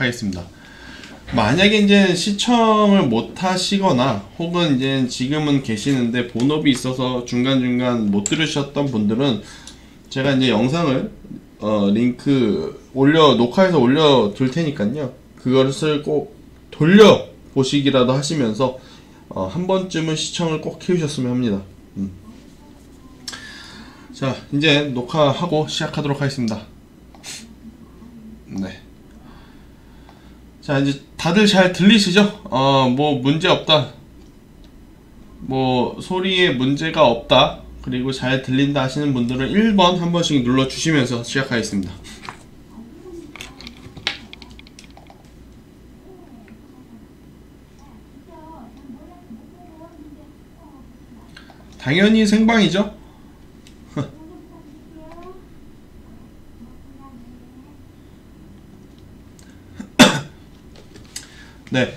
하겠습니다. 만약에 이제 시청을 못 하시거나 혹은 이제 지금은 계시는데 본업이 있어서 중간중간 못 들으셨던 분들은 제가 이제 영상을 어, 링크 올려 녹화해서 올려 둘 테니까요. 그것을 꼭 돌려 보시기라도 하시면서 어, 한 번쯤은 시청을 꼭 키우셨으면 합니다. 음. 자, 이제 녹화하고 시작하도록 하겠습니다. 네. 자, 이제 다들 잘 들리시죠? 어, 뭐 문제 없다. 뭐 소리에 문제가 없다. 그리고 잘 들린다 하시는 분들은 1번 한 번씩 눌러 주시면서 시작하겠습니다. 당연히 생방이죠? 네.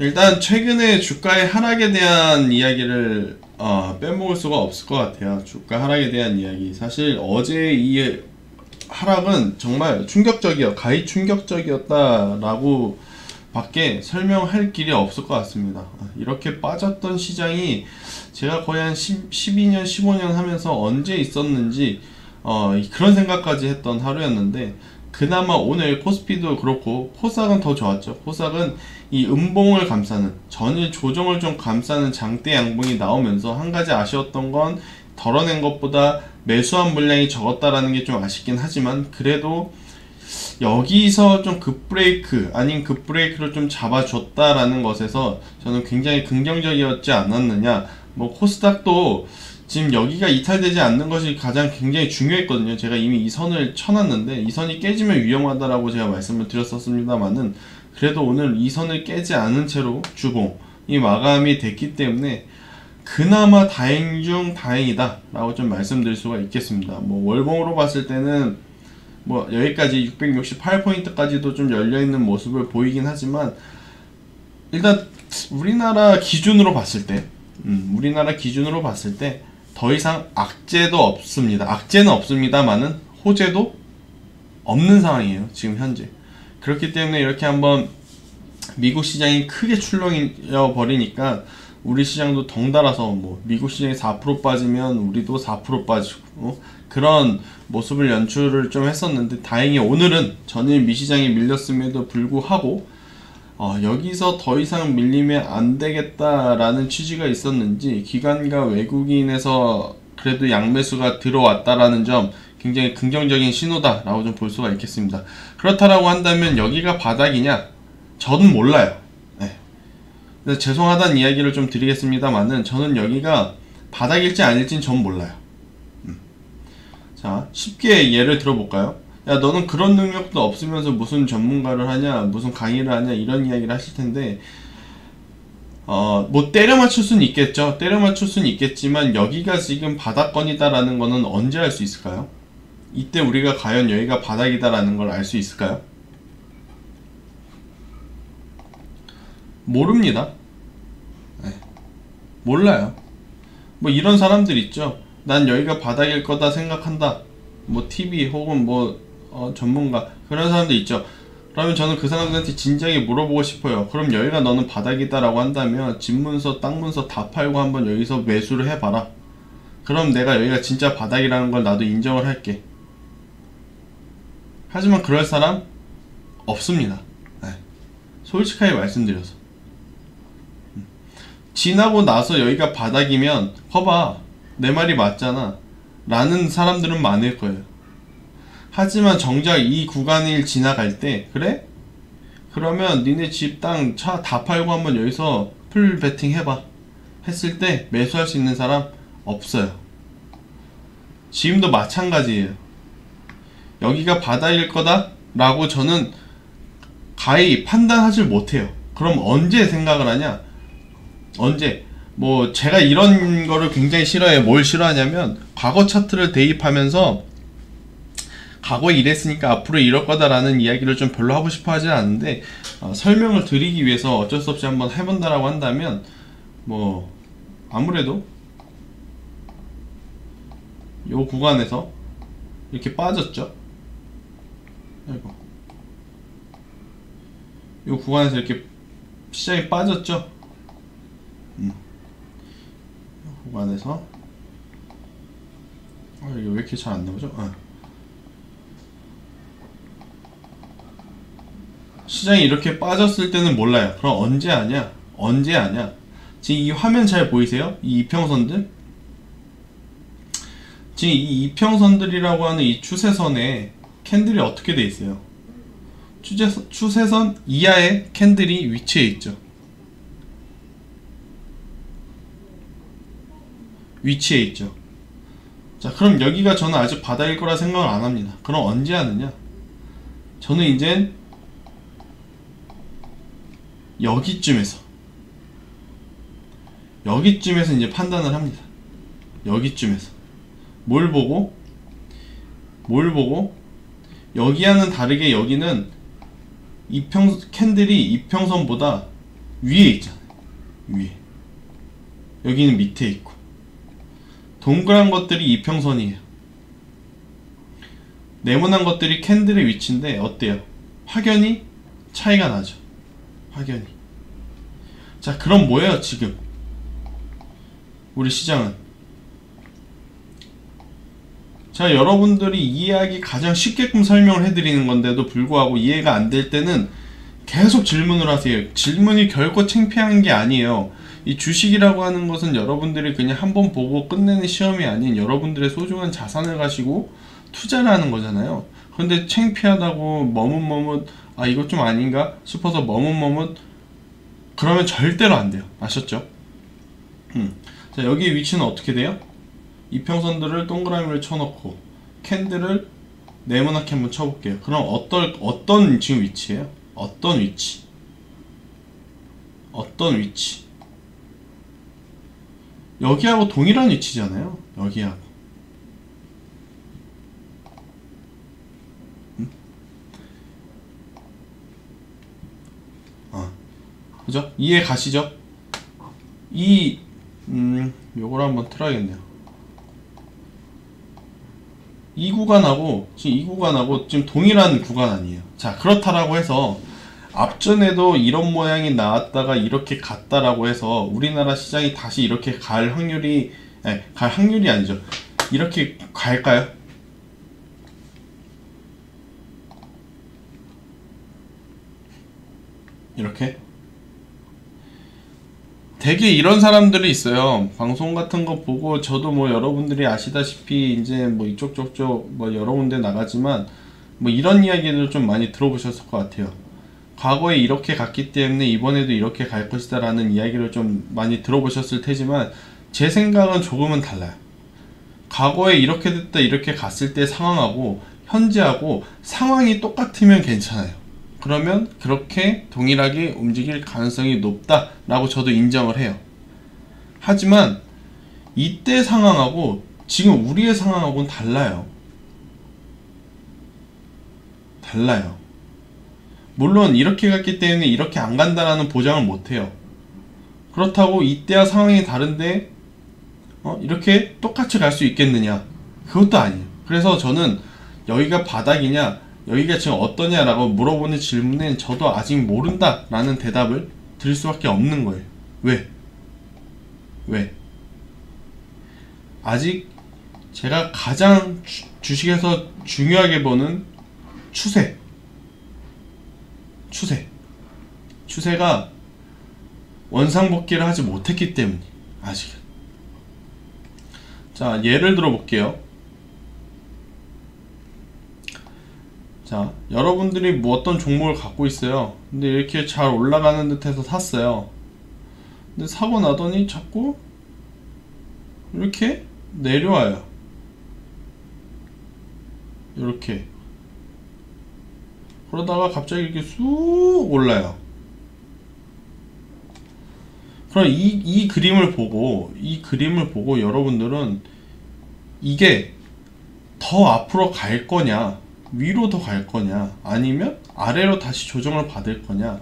일단 최근에 주가의 하락에 대한 이야기를 어, 빼먹을 수가 없을 것 같아요. 주가 하락에 대한 이야기. 사실 어제 이 하락은 정말 충격적이요. 가히 충격적이었다라고 밖에 설명할 길이 없을 것 같습니다. 이렇게 빠졌던 시장이 제가 거의 한 10, 12년, 15년 하면서 언제 있었는지 어, 그런 생각까지 했던 하루였는데 그나마 오늘 코스피도 그렇고 코스닥은 더 좋았죠. 코스닥은 이 음봉을 감싸는 전일 조정을 좀 감싸는 장대 양봉이 나오면서 한 가지 아쉬웠던 건 덜어낸 것보다 매수한 물량이 적었다라는 게 좀 아쉽긴 하지만 그래도 여기서 좀 급브레이크 아닌 급브레이크를 좀 잡아줬다라는 것에서 저는 굉장히 긍정적이었지 않았느냐 뭐 코스닥도 지금 여기가 이탈되지 않는 것이 가장 굉장히 중요했거든요. 제가 이미 이 선을 쳐놨는데 이 선이 깨지면 위험하다라고 제가 말씀을 드렸었습니다만은 그래도 오늘 이 선을 깨지 않은 채로 주봉이 마감이 됐기 때문에 그나마 다행 중 다행이다 라고 좀 말씀드릴 수가 있겠습니다. 뭐 월봉으로 봤을 때는 뭐 여기까지 668포인트까지도 좀 열려있는 모습을 보이긴 하지만 일단 우리나라 기준으로 봤을 때 음, 우리나라 기준으로 봤을 때 더 이상 악재도 없습니다. 악재는 없습니다만은 호재도 없는 상황이에요. 지금 현재. 그렇기 때문에 이렇게 한번 미국 시장이 크게 출렁여 버리니까 우리 시장도 덩달아서 뭐 미국 시장이 4% 빠지면 우리도 4% 빠지고 어? 그런 모습을 연출을 좀 했었는데 다행히 오늘은 전일 미시장이 밀렸음에도 불구하고 어, 여기서 더 이상 밀리면 안 되겠다라는 취지가 있었는지 기관과 외국인에서 그래도 양매수가 들어왔다라는 점 굉장히 긍정적인 신호다라고 좀 볼 수가 있겠습니다. 그렇다라고 한다면 여기가 바닥이냐? 저는 몰라요. 네. 죄송하다는 이야기를 좀 드리겠습니다만은 저는 여기가 바닥일지 아닐지는 전 몰라요. 음. 자, 쉽게 예를 들어볼까요? 야 너는 그런 능력도 없으면서 무슨 전문가를 하냐 무슨 강의를 하냐 이런 이야기를 하실 텐데 어 뭐 때려 맞출 수는 있겠죠 때려 맞출 수는 있겠지만 여기가 지금 바닥권이다 라는 거는 언제 알 수 있을까요? 이때 우리가 과연 여기가 바닥이다 라는 걸 알 수 있을까요? 모릅니다. 네. 몰라요. 뭐 이런 사람들 있죠. 난 여기가 바닥일 거다 생각한다. 뭐 TV 혹은 뭐 어, 전문가 그런 사람들 있죠. 그러면 저는 그 사람들한테 진지하게 물어보고 싶어요. 그럼 여기가 너는 바닥이다라고 한다면 집 문서, 땅 문서 다 팔고 한번 여기서 매수를 해봐라. 그럼 내가 여기가 진짜 바닥이라는 걸 나도 인정을 할게. 하지만 그럴 사람 없습니다. 네. 솔직하게 말씀드려서. 음. 지나고 나서 여기가 바닥이면 허봐 내 말이 맞잖아 라는 사람들은 많을 거예요. 하지만 정작 이 구간을 지나갈 때 그래? 그러면 니네 집, 땅, 차 다 팔고 한번 여기서 풀 베팅 해봐. 했을 때 매수할 수 있는 사람 없어요. 지금도 마찬가지예요. 여기가 바다일 거다? 라고 저는 가히 판단하지 못해요. 그럼 언제 생각을 하냐? 언제? 뭐 제가 이런 거를 굉장히 싫어해. 뭘 싫어하냐면 과거 차트를 대입하면서 과거에 이랬으니까 앞으로 이럴 거다라는 이야기를 좀 별로 하고 싶어 하진 않는데 어, 설명을 드리기 위해서 어쩔 수 없이 한번 해본다라고 한다면 뭐 아무래도 요 구간에서 이렇게 빠졌죠 아이고 이 구간에서 이렇게 시장이 빠졌죠? 음. 이 구간에서 아 이게 왜 이렇게 잘 안 나오죠? 아. 시장이 이렇게 빠졌을 때는 몰라요. 그럼 언제 아냐? 언제 아냐? 지금 이 화면 잘 보이세요? 이 이평선들? 지금 이 이평선들이라고 하는 이 추세선에 캔들이 어떻게 돼 있어요? 추세선, 추세선 이하의 캔들이 위치해 있죠. 위치해 있죠. 자, 그럼 여기가 저는 아직 바닥일 거라 생각을 안 합니다. 그럼 언제 하느냐? 저는 이제 여기쯤에서 여기쯤에서 이제 판단을 합니다. 여기쯤에서 뭘 보고 뭘 보고 여기와는 다르게 여기는 이평 캔들이 이평선보다 위에 있잖아요. 위에 여기는 밑에 있고 동그란 것들이 이평선이에요. 네모난 것들이 캔들의 위치인데 어때요? 확연히 차이가 나죠. 확연히. 자, 그럼 뭐예요, 지금? 우리 시장은. 자, 여러분들이 이해하기 가장 쉽게끔 설명을 해드리는 건데도 불구하고 이해가 안 될 때는 계속 질문을 하세요. 질문이 결코 창피한 게 아니에요. 이 주식이라고 하는 것은 여러분들이 그냥 한 번 보고 끝내는 시험이 아닌 여러분들의 소중한 자산을 가지고 투자를 하는 거잖아요. 근데 창피하다고 머뭇머뭇 아 이거 좀 아닌가 싶어서 머뭇머뭇 그러면 절대로 안 돼요. 아셨죠? 음. 자 여기 위치는 어떻게 돼요? 이평선들을 동그라미를 쳐놓고 캔들을 네모나게 한번 쳐볼게요. 그럼 어떤 어떤 지금 위치예요? 어떤 위치? 어떤 위치? 여기하고 동일한 위치잖아요. 여기하고. 그죠? 이해 가시죠? 이, 음, 요걸 한번 틀어야겠네요. 이 구간하고, 지금 이 구간하고 지금 동일한 구간 아니에요. 자, 그렇다라고 해서, 앞전에도 이런 모양이 나왔다가 이렇게 갔다라고 해서 우리나라 시장이 다시 이렇게 갈 확률이 아니, 갈 확률이 아니죠. 이렇게 갈까요? 이렇게 되게 이런 사람들이 있어요. 방송 같은 거 보고 저도 뭐 여러분들이 아시다시피 이제 뭐 이쪽 저쪽 뭐 여러 군데 나가지만 뭐 이런 이야기를 좀 많이 들어보셨을 것 같아요. 과거에 이렇게 갔기 때문에 이번에도 이렇게 갈 것이다 라는 이야기를 좀 많이 들어보셨을 테지만 제 생각은 조금은 달라요. 과거에 이렇게 됐다 이렇게 갔을 때 상황하고 현재하고 상황이 똑같으면 괜찮아요. 그러면 그렇게 동일하게 움직일 가능성이 높다라고 저도 인정을 해요. 하지만 이때 상황하고 지금 우리의 상황하고는 달라요. 달라요. 물론 이렇게 갔기 때문에 이렇게 안 간다라는 보장을 못해요. 그렇다고 이때와 상황이 다른데 어, 이렇게 똑같이 갈 수 있겠느냐? 그것도 아니에요. 그래서 저는 여기가 바닥이냐, 여기가 지금 어떠냐라고 물어보는 질문엔 저도 아직 모른다 라는 대답을 드릴 수밖에 없는 거예요. 왜? 왜? 아직 제가 가장 주, 주식에서 중요하게 보는 추세, 추세. 추세가 원상복귀를 하지 못했기 때문에 아직은. 자, 예를 들어 볼게요. 자, 여러분들이 뭐 어떤 종목을 갖고 있어요. 근데 이렇게 잘 올라가는 듯 해서 샀어요. 근데 사고 나더니 자꾸 이렇게 내려와요. 이렇게. 그러다가 갑자기 이렇게 쑥 올라요. 그럼 이, 이 그림을 보고, 이 그림을 보고 여러분들은 이게 더 앞으로 갈 거냐, 위로 더 갈 거냐 아니면 아래로 다시 조정을 받을 거냐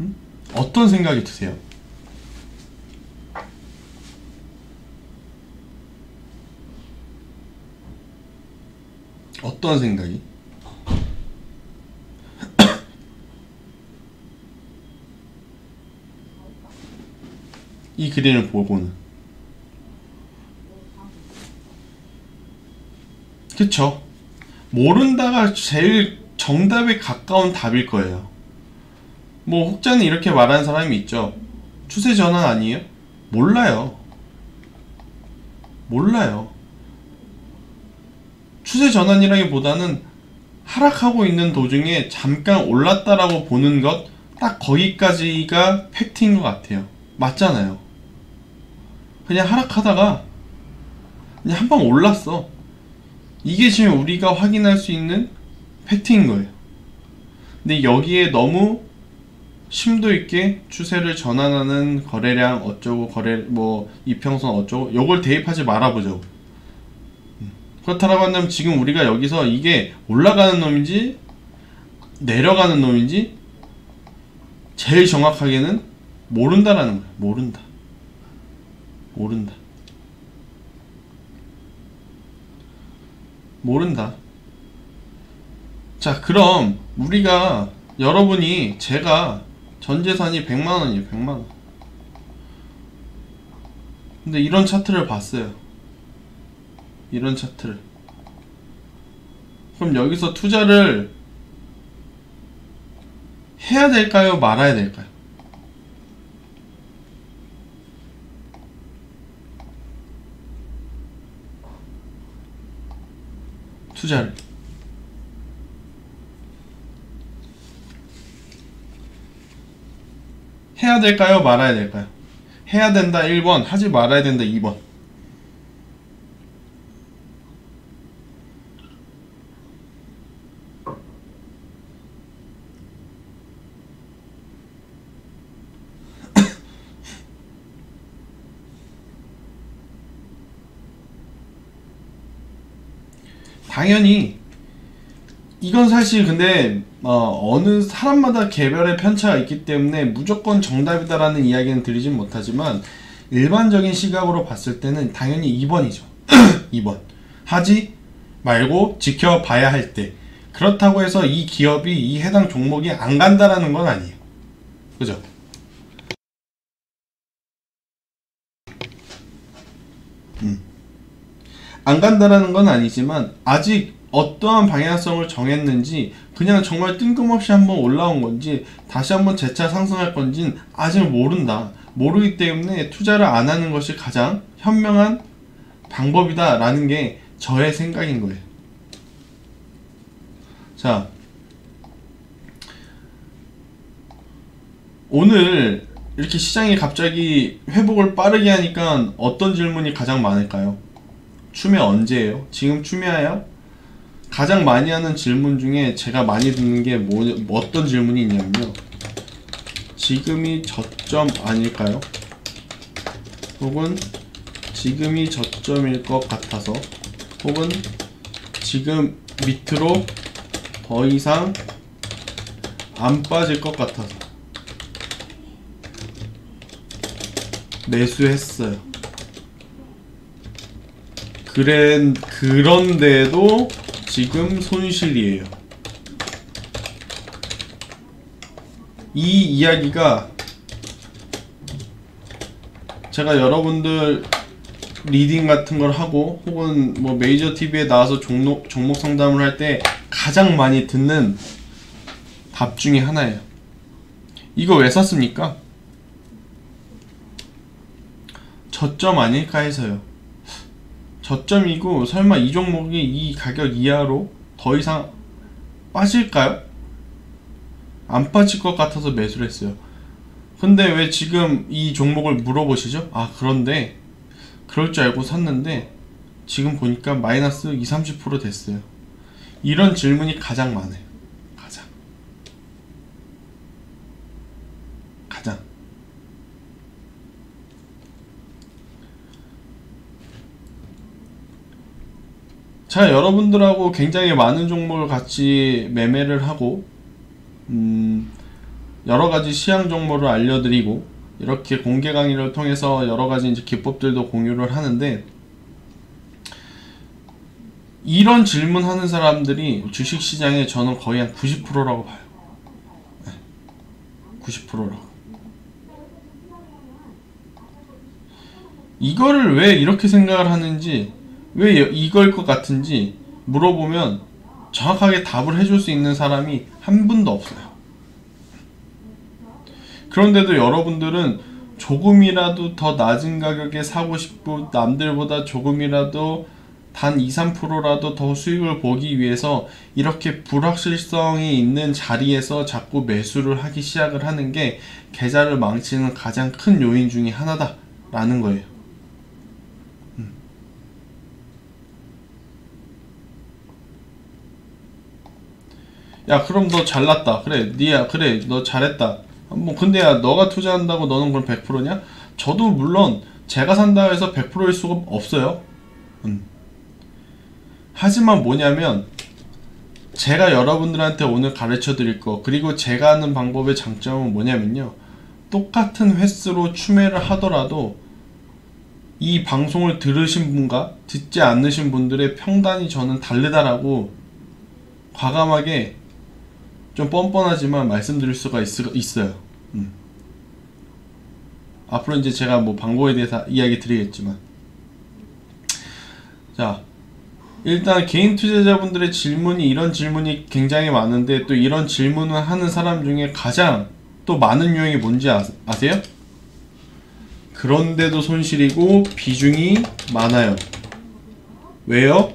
음? 어떤 생각이 드세요? 어떤 생각이? 이 그림을 보고는 그쵸 모른다가 제일 정답에 가까운 답일 거예요. 뭐 혹자는 이렇게 말하는 사람이 있죠. 추세 전환 아니에요? 몰라요. 몰라요. 추세 전환이라기보다는 하락하고 있는 도중에 잠깐 올랐다라고 보는 것 딱 거기까지가 팩트인 것 같아요. 맞잖아요. 그냥 하락하다가 그냥 한방 올랐어. 이게 지금 우리가 확인할 수 있는 팩트인 거예요. 근데 여기에 너무 심도 있게 추세를 전환하는 거래량 어쩌고 거래 뭐 이평선 어쩌고 요걸 대입하지 말아보죠. 그렇다라고 한다면 지금 우리가 여기서 이게 올라가는 놈인지 내려가는 놈인지 제일 정확하게는 모른다라는 거야. 모른다. 모른다. 모른다. 자, 그럼 우리가 여러분이 제가 전 재산이 100만 원이에요. 100만 원. 근데 이런 차트를 봤어요. 이런 차트를. 그럼 여기서 투자를 해야 될까요? 말아야 될까요? 투자를. 해야 될까요? 말아야 될까요? 해야 된다 1번, 하지 말아야 된다 2번. 당연히 이건 사실 근데 어, 느 사람마다 개별의 편차가 있기 때문에 무조건 정답이다라는 이야기는 드리진 못하지만 일반적인 시각으로 봤을 때는 당연히 2번이죠. 2번. 하지 말고 지켜봐야 할 때. 그렇다고 해서 이 기업이 이 해당 종목이 안 간다라는 건 아니에요. 그죠? 안 간다라는 건 아니지만 아직 어떠한 방향성을 정했는지 그냥 정말 뜬금없이 한번 올라온 건지 다시 한번 재차 상승할 건지는 아직 모른다. 모르기 때문에 투자를 안 하는 것이 가장 현명한 방법이다 라는 게 저의 생각인 거예요. 자, 오늘 이렇게 시장이 갑자기 회복을 빠르게 하니까 어떤 질문이 가장 많을까요? 추매 언제예요? 지금 추매해요? 가장 많이 하는 질문 중에 제가 많이 듣는 게 뭐, 뭐 어떤 질문이 있냐면요. 지금이 저점 아닐까요? 혹은 지금이 저점일 것 같아서 혹은 지금 밑으로 더 이상 안 빠질 것 같아서 매수했어요. 그랜 그런데도 지금 손실이에요. 이 이야기가 제가 여러분들 리딩 같은 걸 하고 혹은 뭐 메이저 TV에 나와서 종목, 종목 상담을 할 때 가장 많이 듣는 답 중에 하나예요. 이거 왜 샀습니까? 저점 아닐까 해서요. 저점이고 설마 이 종목이 이 가격 이하로 더 이상 빠질까요? 안 빠질 것 같아서 매수를 했어요. 근데 왜 지금 이 종목을 물어보시죠? 아 그런데 그럴 줄 알고 샀는데 지금 보니까 마이너스 2, 30% 됐어요. 이런 질문이 가장 많아요. 가장. 가장. 제가 여러분들하고 굉장히 많은 종목을 같이 매매를 하고 음, 여러 가지 시향 종목을 알려드리고 이렇게 공개 강의를 통해서 여러 가지 이제 기법들도 공유를 하는데 이런 질문하는 사람들이 주식시장에 저는 거의 한 90%라고 봐요. 90%라고. 이거를 왜 이렇게 생각을 하는지 왜 이걸 것 같은지 물어보면 정확하게 답을 해줄 수 있는 사람이 한 분도 없어요. 그런데도 여러분들은 조금이라도 더 낮은 가격에 사고 싶고 남들보다 조금이라도 단 2, 3%라도 더 수익을 보기 위해서 이렇게 불확실성이 있는 자리에서 자꾸 매수를 하기 시작을 하는 게 계좌를 망치는 가장 큰 요인 중의 하나다라는 거예요. 음. 야 그럼 너 잘났다 그래 니야 그래 너 잘했다 뭐 근데 야 너가 투자한다고 너는 그럼 100%냐? 저도 물론 제가 산다 해서 100%일 수가 없어요 음. 하지만 뭐냐면 제가 여러분들한테 오늘 가르쳐 드릴 거 그리고 제가 하는 방법의 장점은 뭐냐면요 똑같은 횟수로 추매를 하더라도 이 방송을 들으신 분과 듣지 않으신 분들의 평단이 저는 다르다라고 과감하게 좀 뻔뻔하지만 말씀드릴 수가 있, 어요 음. 앞으로 이제 제가 뭐 방법에 대해서 이야기 드리겠지만 자 일단 개인 투자자분들의 질문이 이런 질문이 굉장히 많은데 또 이런 질문을 하는 사람 중에 가장 또 많은 유형이 뭔지 아, 아세요? 그런데도 손실이고 비중이 많아요. 왜요?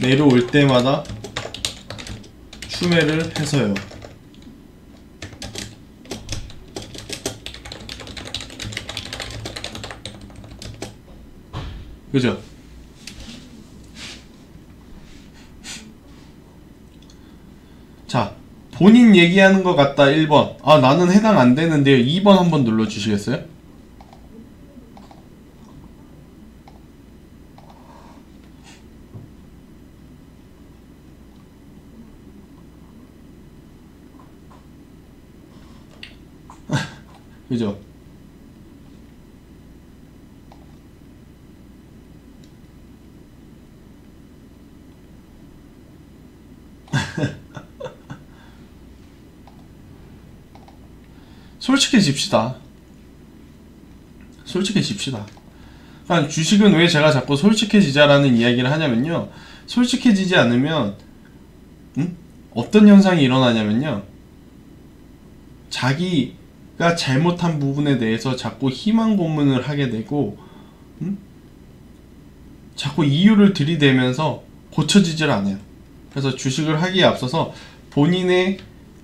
내려올 때마다 추매를 해서요. 그죠? 자, 본인 얘기하는 것 같다 1번. 아, 나는 해당 안 되는데요. 2번 한번 눌러 주시겠어요? 그죠? 솔직해집시다. 솔직해집시다. 그러니까 주식은 왜 제가 자꾸 솔직해지자라는 이야기를 하냐면요. 솔직해지지 않으면 음? 어떤 현상이 일어나냐면요. 자기가 잘못한 부분에 대해서 자꾸 희망 고문을 하게 되고 음? 자꾸 이유를 들이대면서 고쳐지질 않아요. 그래서 주식을 하기에 앞서서 본인의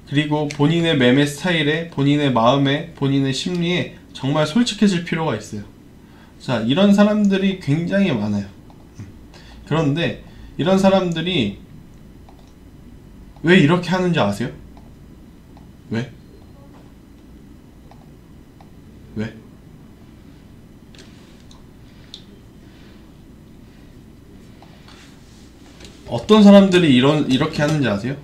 그리고 본인의 매매 스타일에 본인의 마음에 본인의 심리에 정말 솔직해질 필요가 있어요. 자, 이런 사람들이 굉장히 많아요. 그런데 이런 사람들이 왜 이렇게 하는지 아세요? 왜? 왜? 어떤 사람들이 이런 이렇게 하는지 아세요?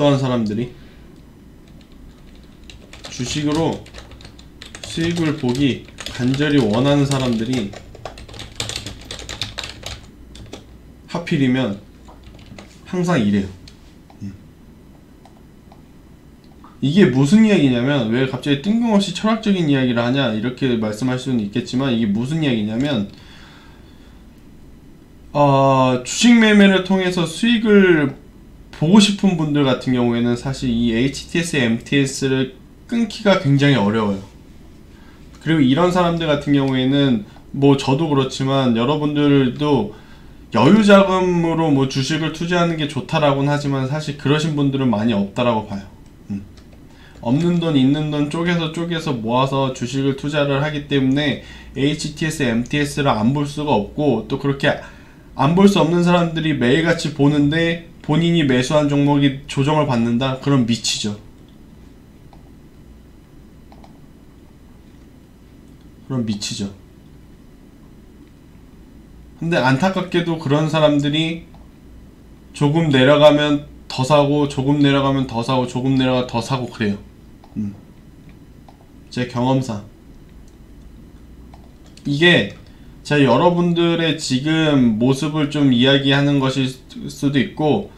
어떠한 사람들이 주식으로 수익을 보기 간절히 원하는 사람들이 하필이면 항상 이래요. 음. 이게 무슨 이야기냐면 왜 갑자기 뜬금없이 철학적인 이야기를 하냐 이렇게 말씀할 수는 있겠지만 이게 무슨 이야기냐면 어, 주식 매매를 통해서 수익을 보고 싶은 분들 같은 경우에는 사실 이 HTS, MTS를 끊기가 굉장히 어려워요. 그리고 이런 사람들 같은 경우에는 뭐 저도 그렇지만 여러분들도 여유 자금으로 뭐 주식을 투자하는 게 좋다라고는 하지만 사실 그러신 분들은 많이 없다라고 봐요. 음. 없는 돈 있는 돈 쪼개서 쪼개서 모아서 주식을 투자를 하기 때문에 HTS, MTS를 안 볼 수가 없고 또 그렇게 안 볼 수 없는 사람들이 매일같이 보는데 본인이 매수한 종목이 조정을 받는다? 그럼 미치죠. 그럼 미치죠. 근데 안타깝게도 그런 사람들이 조금 내려가면 더 사고 조금 내려가면 더 사고 조금 내려가 더 사고 그래요. 음. 제 경험상 이게 제가 여러분들의 지금 모습을 좀 이야기하는 것일 수도 있고